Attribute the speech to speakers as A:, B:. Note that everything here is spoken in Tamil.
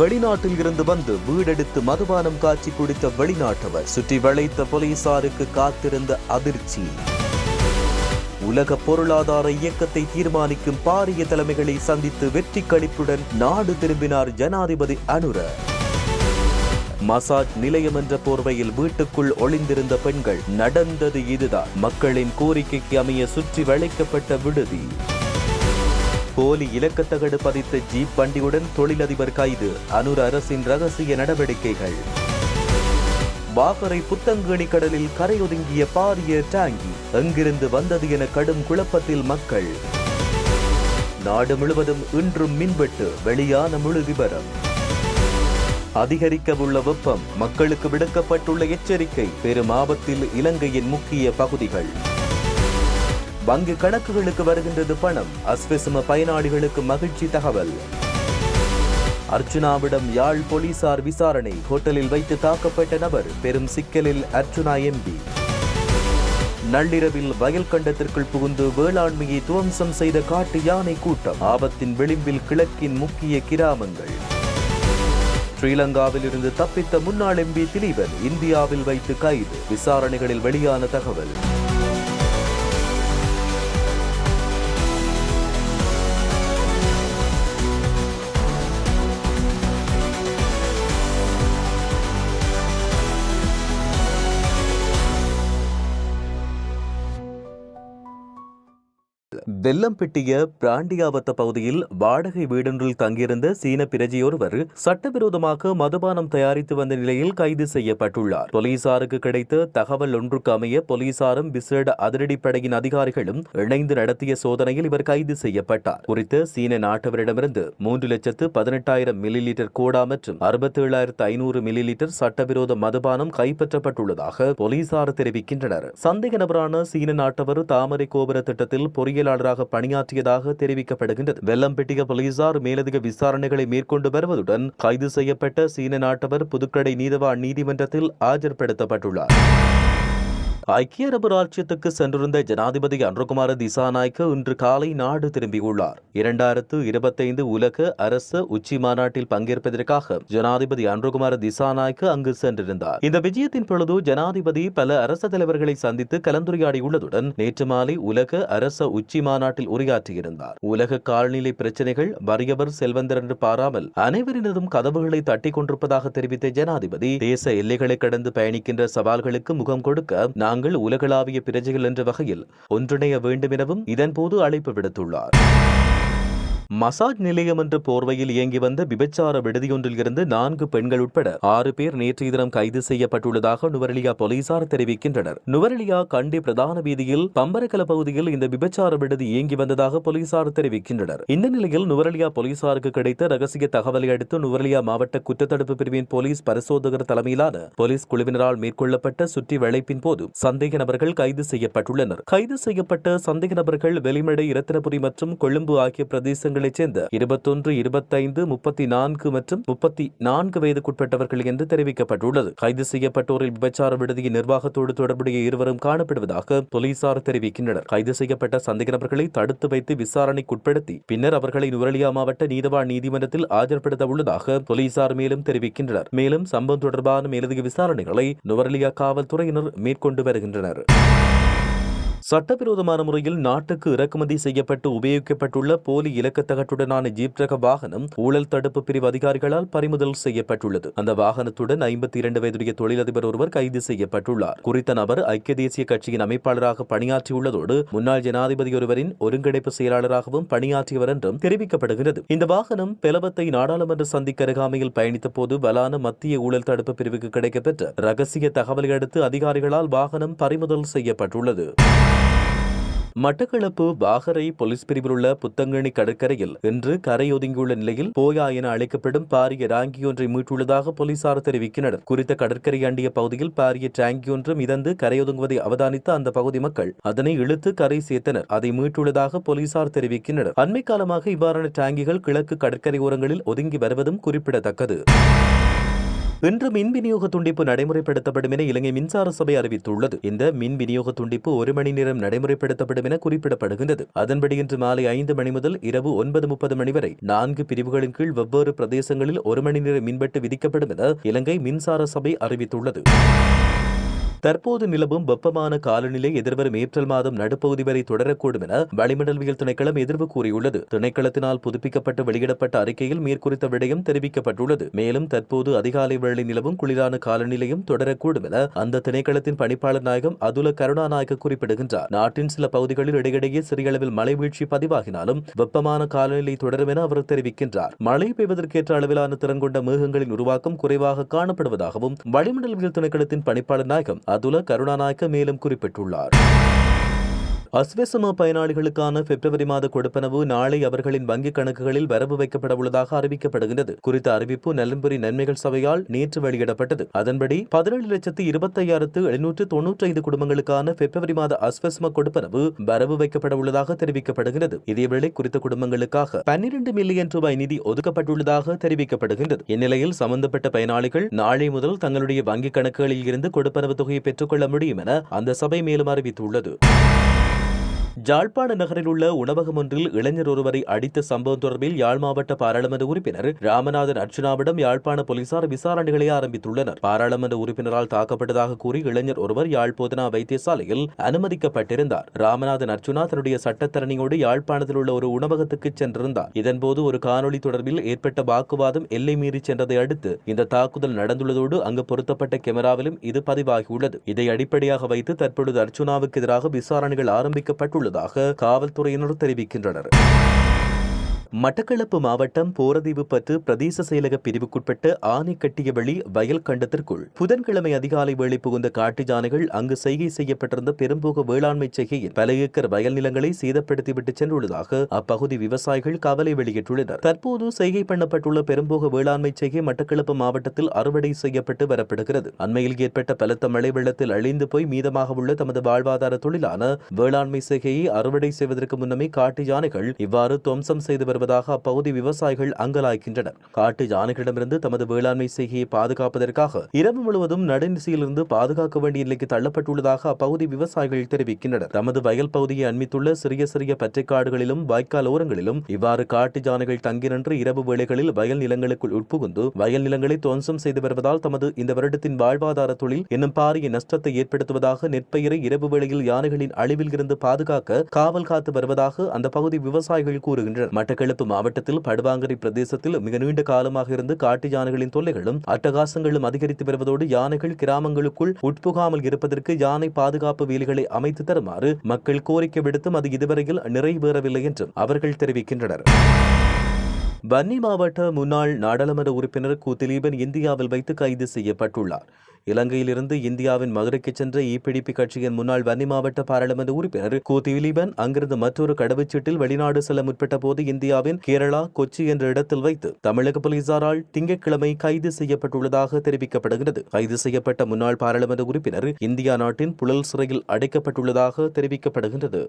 A: வெளிநாட்டில் இருந்து வந்து வீடெடுத்து மதுபானம் காட்சி குடித்த வெளிநாட்டவர் சுற்றி வளைத்த போலீசாருக்கு காத்திருந்த அதிர்ச்சி. உலக பொருளாதார இயக்கத்தை தீர்மானிக்கும் பாரிய தலைமைகளை சந்தித்து வெற்றி களிப்புடன் நாடு திரும்பினார் ஜனாதிபதி அனுர. மசாஜ் நிலையம் என்ற போர்வையில் வீட்டுக்குள் ஒளிந்திருந்த பெண்கள் நடந்தது இதுதான். மக்களின் கோரிக்கைக்கு அமைய சுற்றி வளைக்கப்பட்ட விடுதி. போலி இலக்கத்தகடு பதித்த ஜீப் வண்டியுடன் தொழிலதிபர் கைது. அனுர் அரசின் ரகசிய நடவடிக்கைகள். பாகரை புத்தங்கேணி கடலில் கரையொதுங்கிய பாரிய டாங்கி எங்கிருந்து வந்தது என கடும் குழப்பத்தில் மக்கள். நாடு முழுவதும் இன்றும் மின்வெட்டு வெளியான முழு விவரம் அதிகரிக்கவுள்ள வெப்பம் மக்களுக்கு விடுக்கப்பட்டுள்ள எச்சரிக்கை பெரும் ஆபத்தில் இலங்கையின் முக்கிய பகுதிகள். வங்கி கணக்குகளுக்கு வருகின்றது பணம். அஸ்வசம பயனாளிகளுக்கு மகிழ்ச்சி தகவல். அர்ச்சுனாவிடம் யாழ் போலீசார் விசாரணை. ஹோட்டலில் வைத்து தாக்கப்பட்ட நபர் பெரும் சிக்கலில் அர்ச்சுனா எம்பி நள்ளிரவில் வயல் கண்டத்திற்குள் புகுந்து வேளாண்மையை துவம்சம் செய்த காட்டு யானை கூட்டம். ஆபத்தின் விளிம்பில் கிழக்கின் முக்கிய கிராமங்கள். ஸ்ரீலங்காவில் இருந்து தப்பித்த முன்னாள் எம்பி திலீபன் இந்தியாவில் வைத்து கைது. விசாரணைகளில் வெளியான தகவல். வெல்லம்பெட்டிய பிராண்டியாவத்த பகுதியில் வாடகை வீடொன்றில் தங்கியிருந்த சீன பிரஜையொருவர் சட்டவிரோதமாக மதுபானம் தயாரித்து வந்த நிலையில் கைது செய்யப்பட்டுள்ளார். போலீசாருக்கு கிடைத்த தகவல் ஒன்றுக்கு அமைய போலீசாரும் விசேட அதிரடிப்படையின் அதிகாரிகளும் இணைந்து நடத்திய சோதனையில் இவர் கைது செய்யப்பட்டார். குறித்த சீன நாட்டவரிடமிருந்து மூன்று லட்சத்து பதினெட்டாயிரம் மில்லி லிட்டர் கோடா மற்றும் அறுபத்தி ஏழாயிரத்து ஐநூறு மில்லி லிட்டர் சட்டவிரோத மதுபானம் கைப்பற்றப்பட்டுள்ளதாக போலீசார் தெரிவிக்கின்றனர். சந்தேக நபரான சீன நாட்டவர் தாமரை கோபுர திட்டத்தில் பொறியியலாளர் பொறியியலாளராக பணியாற்றியதாக தெரிவிக்கப்படுகின்றது. வெள்ளம்பெட்டிய போலீசார் மேலதிக விசாரணைகளை மேற்கொண்டு வருவதுடன் கைது செய்யப்பட்ட சீன நாட்டவர் புதுக்கடை நீதவான் நீதிமன்றத்தில் ஆஜர்படுத்தப்பட்டுள்ளார். ஐக்கிய அரபு ராஜ்யத்துக்கு சென்றிருந்த ஜனாதிபதி அன்ருகுமார திசாநாயக்க இன்று காலை நாடு திரும்பியுள்ளார். இரண்டாயிரத்து இருபத்தைந்து உலக அரச உச்சி மாநாட்டில் பங்கேற்பதற்காக ஜனாதிபதி அன்ருகுமார திசாநாயக்க அங்கு சென்றிருந்தார். இந்த விஜயத்தின் பொழுது ஜனாதிபதி பல அரச தலைவர்களை சந்தித்து கலந்துரையாடியுள்ளதுடன் நேற்று மாலை உலக அரச உச்சி மாநாட்டில் உரையாற்றியிருந்தார். உலக கால்நிலை பிரச்சினைகள் வறியவர் செல்வந்தர் என்று பாராமல் அனைவரினதும் கதவுகளை தட்டிக் கொண்டிருப்பதாக தெரிவித்த ஜனாதிபதி தேச எல்லைகளை கடந்து பயணிக்கின்ற சவால்களுக்கு முகம் கொடுக்க நாங்கள் உலகளாவிய பிரஜைகள் என்ற வகையில் ஒன்றிணைய வேண்டும் எனவும் இதன்போது அழைப்பு விடுத்துள்ளார். மசாஜ் நிலையம் என்ற போர்வையில் இயங்கி வந்த விபச்சார விடுதியொன்றில் இருந்து நான்கு பெண்கள் உட்பட ஆறு பேர் நேற்றைய தினம் கைது செய்யப்பட்டுள்ளதாக நுவரெலியா போலீசார் தெரிவிக்கின்றனர். நுவரெலியா கண்டி பிரதான வீதியில் பம்பரக்கல பகுதியில் இந்த விபச்சார விடுதி இயங்கி வந்ததாக போலீசார் தெரிவிக்கின்றனர். இந்த நிலையில் நுவரெலியா போலீசாருக்கு கிடைத்த ரகசிய தகவலை அடுத்து நுவரெலியா மாவட்ட குற்றத்தடுப்பு பிரிவின் போலீஸ் பரிசோதகர் தலைமையிலான போலீஸ் குழுவினரால் மேற்கொள்ளப்பட்ட சுற்றி வளைப்பின் போது சந்தேக நபர்கள் கைது செய்யப்பட்டுள்ளனர். கைது செய்யப்பட்ட சந்தேக நபர்கள் வெளிமடை இரத்தினபுரி மற்றும் கொழும்பு ஆகிய பிரதேசங்கள் மாவட்டங்களைச் சேர்ந்த இருபத்தொன்று இருபத்தைந்து முப்பத்தி நான்கு மற்றும் முப்பத்தி நான்கு வயதுக்குட்பட்டவர்கள் என்று தெரிவிக்கப்பட்டுள்ளது. கைது செய்யப்பட்டோரில் விபச்சார விடுதியின் நிர்வாகத்தோடு தொடர்புடைய இருவரும் காணப்படுவதாக போலீசார் தெரிவிக்கின்றனர். கைது செய்யப்பட்ட சந்தேக நபர்களை தடுத்து வைத்து விசாரணைக்குட்படுத்தி பின்னர் அவர்களை நுரலியா மாவட்ட நீதவான் நீதிமன்றத்தில் ஆஜர்படுத்த உள்ளதாக போலீசார் மேலும் தெரிவிக்கின்றனர். மேலும் சம்பவம் தொடர்பான மேலதிக விசாரணைகளை நுவரலியா காவல்துறையினர் மேற்கொண்டு வருகின்றனர். சட்டவிரோதமான முறையில் நாட்டுக்கு இறக்குமதி செய்யப்பட்டு உபயோகிக்கப்பட்டுள்ள போலி இலக்கத்தகட்டுடனான ஜீப் ரக வாகனம் ஊழல் தடுப்பு பிரிவு அதிகாரிகளால் பறிமுதல் செய்யப்பட்டுள்ளது. அந்த வாகனத்துடன் ஐம்பத்தி இரண்டு வயதுடைய தொழிலதிபர் ஒருவர் கைது செய்யப்பட்டுள்ளார். குறித்த நபர் ஐக்கிய தேசிய கட்சியின் அமைப்பாளராக பணியாற்றியுள்ளதோடு முன்னாள் ஜனாதிபதி ஒருவரின் ஒருங்கிணைப்பு செயலாளராகவும் பணியாற்றியவர் என்றும் தெரிவிக்கப்படுகிறது. இந்த வாகனம் பெலவத்தை நாடாளுமன்ற சந்திக்கு அருகாமையில் பயணித்த போது வலான மத்திய ஊழல் தடுப்பு பிரிவுக்கு கிடைக்கப்பெற்ற ரகசிய தகவலை அடுத்து அதிகாரிகளால் வாகனம் பறிமுதல் செய்யப்பட்டுள்ளது. மட்டக்களப்பு வாகரை போலீஸ் பிரிவில் உள்ள புத்தங்கணி கடற்கரையில் இன்று கரையொதுங்கியுள்ள நிலையில் போயா என அழைக்கப்படும் பாரிய ராங்கி ஒன்றை மீட்டுள்ளதாக போலீசார் தெரிவிக்கின்றனர். குறித்த கடற்கரை அண்டிய பகுதியில் பாரிய டாங்கி ஒன்று மிதந்து கரையொதுங்குவதை அவதானித்த அந்த பகுதி மக்கள் அதனை இழுத்து கரை சேர்த்தனர். அதை மீட்டுள்ளதாக போலீசார் தெரிவிக்கின்றனர். அண்மை காலமாக இவ்வாறான டாங்கிகள் கிழக்கு கடற்கரை ஓரங்களில் ஒதுங்கி வருவதும் குறிப்பிடத்தக்கது. இன்று மின் விநியோக துண்டிப்பு நடைமுறைப்படுத்தப்படும் என இலங்கை மின்சார சபை அறிவித்துள்ளது. இந்த மின் விநியோக துண்டிப்பு ஒரு மணி நேரம் நடைமுறைப்படுத்தப்படும் என குறிப்பிடப்படுகின்றது. அதன்படி இன்று மாலை ஐந்து மணி முதல் இரவு ஒன்பது முப்பது மணி வரை நான்கு பிரிவுகளின் கீழ் வெவ்வேறு பிரதேசங்களில் ஒரு மணி நேர மின்வெட்டு விதிக்கப்படும் என இலங்கை மின்சார சபை அறிவித்துள்ளது. தற்போது நிலவும் வெப்பமான காலநிலை எதிர்வரும் ஏப்ரல் மாதம் நடுப்பகுதி வரை தொடரக்கூடும் என வளிமண்டலவியல் திணைக்களம் எதிர்வு கூறியுள்ளது. திணைக்களத்தினால் புதுப்பிக்கப்பட்டு வெளியிடப்பட்ட அறிக்கையில் மேற்குறித்த விடயம் தெரிவிக்கப்பட்டுள்ளது. மேலும் தற்போது அதிகாலை வேளை நிலவும் குளிரான காலநிலையும் தொடரக்கூடும் என அந்த திணைக்களத்தின் பணிப்பாளர் நாயகம் அதுல கருணாநாயக குறிப்பிடுகின்றார். நாட்டின் சில பகுதிகளில் இடையிடையே சிறிய அளவில் மழை வீழ்ச்சி பதிவாகினாலும் வெப்பமான காலநிலை தொடரும் என அவர் தெரிவிக்கின்றார். மழை பெய்வதற்கேற்ற அளவிலான திறன் கொண்ட மேகங்களின் உருவாக்கம் குறைவாக காணப்படுவதாகவும் வளிமண்டலவியல் திணைக்களத்தின் பணிப்பாளர் நாயகம் அதுல கருணாநாயக்க மேலும் குறிப்பிட்டுள்ளார். அஸ்வெசம பயனாளிகளுக்கான பிப்ரவரி மாத கொடுப்பனவு நாளை அவர்களின் வங்கிக் கணக்குகளில் வரவு வைக்கப்பட உள்ளதாக அறிவிக்கப்படுகின்றது. குறித்த அறிவிப்பு நலன்புரி நன்மைகள் சபையால் நேற்று வெளியிடப்பட்டது. அதன்படி பதினேழு லட்சத்து இருபத்தையாயிரத்து எழுநூற்று தொன்னூற்றி ஐந்து குடும்பங்களுக்கான பிப்ரவரி மாத அஸ்வஸ்ம கொடுப்பனவு வரவு வைக்கப்பட உள்ளதாக தெரிவிக்கப்படுகிறது இதேவேளை குறித்த குடும்பங்களுக்காக பன்னிரண்டு மில்லியன் ரூபாய் நிதி ஒதுக்கப்பட்டுள்ளதாக தெரிவிக்கப்படுகின்றது. இந்நிலையில் சம்பந்தப்பட்ட பயனாளிகள் நாளை முதல் தங்களுடைய வங்கிக் கணக்குகளில் இருந்து கொடுப்பனவு தொகையை பெற்றுக்கொள்ள முடியும் என அந்த சபை மேலும் அறிவித்துள்ளது. ஜாழ்ப்பாண நகரில் உள்ள உணவகம் ஒன்றில் இளைஞர் ஒருவரை அடித்த சம்பவம் தொடர்பில் யாழ் மாவட்ட பாராளுமன்ற உறுப்பினர் ராமநாதன் அர்ச்சுனாவிடம் யாழ்ப்பாண போலீசார் விசாரணைகளை ஆரம்பித்துள்ளனர். பாராளுமன்ற உறுப்பினரால் தாக்கப்பட்டதாக கூறி இளைஞர் ஒருவர் யாழ் போதனா வைத்தியசாலையில் அனுமதிக்கப்பட்டிருந்தார். ராமநாதன் அர்ச்சுனா தன்னுடைய சட்டத்தரணியோடு யாழ்ப்பாணத்தில் உள்ள ஒரு உணவகத்துக்கு சென்றிருந்தார். இதன்போது ஒரு காணொலி தொடர்பில் ஏற்பட்ட வாக்குவாதம் எல்லை மீறி சென்றதை அடுத்து இந்த தாக்குதல் நடந்துள்ளதோடு அங்கு பொருத்தப்பட்ட கேமராவிலும் இது பதிவாகியுள்ளது. இதை அடிப்படையாக வைத்து தற்பொழுது அர்ச்சுனாவுக்கு எதிராக விசாரணைகள் ஆரம்பிக்கப்பட்டுள்ளது. வருவதாக காவல்துறையினர் தெரிவிக்கின்றனர். மட்டக்களப்பு மாவட்டம் போரதீவு பத்து பிரதேச செயலக பிரிவுக்குட்பட்ட ஆனைக்கட்டியவெளி வயல் கண்டத்திற்குள். புதன்கிழமை அதிகாலை வேளை புகுந்த காட்டு யானைகள் அங்கு செய்கை செய்யப்பட்டிருந்த பெரும்போக வேளாண்மை செய்கையில் பல ஏக்கர் வயல் நிலங்களை சேதப்படுத்திவிட்டு சென்றுள்ளதாக அப்பகுதி விவசாயிகள் கவலை வெளியிட்டுள்ளனர். தற்போது செய்கை பண்ணப்பட்டுள்ள பெரும்போக வேளாண்மை செய்கை மட்டக்களப்பு மாவட்டத்தில் அறுவடை செய்யப்பட்டு வரப்படுகிறது. அண்மையில் ஏற்பட்ட பலத்த மழை வெள்ளத்தில் அழிந்து போய் மீதமாக உள்ள தமது வாழ்வாதார தொழிலான வேளாண்மை செய்கையை அறுவடை செய்வதற்கு முன்னமே காட்டு யானைகள் இவ்வாறு துவம்சம் செய்து வருவதாக அப்பகுதி விவசாயிகள் அங்கலாய்க்கின்றனர். காட்டு யானைகளிடமிருந்து தமது வேளாண்மை செய்கையை பாதுகாப்பதற்காக இரவு முழுவதும் நடுநிசையிலிருந்து பாதுகாக்க வேண்டிய நிலைக்கு தள்ளப்பட்டுள்ளதாக அப்பகுதி விவசாயிகள் தெரிவிக்கின்றனர். தமது வயல் பகுதியை அண்மித்துள்ள சிறிய சிறிய பற்றைக்காடுகளிலும் வாய்க்கால் ஓரங்களிலும் இவ்வாறு காட்டு யானைகள் தங்கி நின்று இரவு வேளைகளில் வயல் நிலங்களுக்குள் உட்புகுந்து வயல் நிலங்களை துவம்சம் செய்து வருவதால் தமது இந்த வருடத்தின் வாழ்வாதார தொழில் என்னும் பாரிய நஷ்டத்தை ஏற்படுத்துவதாக நெற்பயிரை இரவு வேளையில் யானைகளின் அழிவில் இருந்து பாதுகாக்க காவல் காத்து வருவதாக அந்த பகுதி விவசாயிகள் கூறுகின்றனர். மட்டக்களப்பு மாவட்டத்தில் படுவாங்கரை பிரதேசத்தில் மிக நீண்ட காலமாக இருந்து காட்டு யானைகளின் தொல்லைகளும் அட்டகாசங்களும் அதிகரித்து வருவதோடு யானைகள் கிராமங்களுக்குள் உட்புகாமல் இருப்பதற்கு யானை பாதுகாப்பு வேலிகளை அமைத்து தருமாறு மக்கள் கோரிக்கை விடுத்தும் அது இதுவரையில் நிறைவேறவில்லை என்றும் அவர்கள் தெரிவிக்கின்றனர். வன்னி மாவட்ட முன்னாள் நாடாளுமன்ற உறுப்பினர் கு திலீபன் இந்தியாவில் வைத்து கைது செய்யப்பட்டுள்ளார். இலங்கையிலிருந்து இந்தியாவின் மதுரைக்கு சென்ற இபிடிபி கட்சியின் முன்னாள் வன்னி மாவட்ட பாராளுமன்ற உறுப்பினர் கு திலீபன் அங்கிருந்து மற்றொரு கடவுச்சீட்டில் வெளிநாடு செல்ல முற்பட்ட போது இந்தியாவின் கேரளா கொச்சி என்ற இடத்தில் வைத்து தமிழக போலீசாரால் திங்கட்கிழமை கைது செய்யப்பட்டுள்ளதாக தெரிவிக்கப்படுகிறது. கைது செய்யப்பட்ட முன்னாள் பாராளுமன்ற உறுப்பினர் இந்தியா நாட்டின் புழல் சிறையில் அடைக்கப்பட்டுள்ளதாக தெரிவிக்கப்படுகின்றது.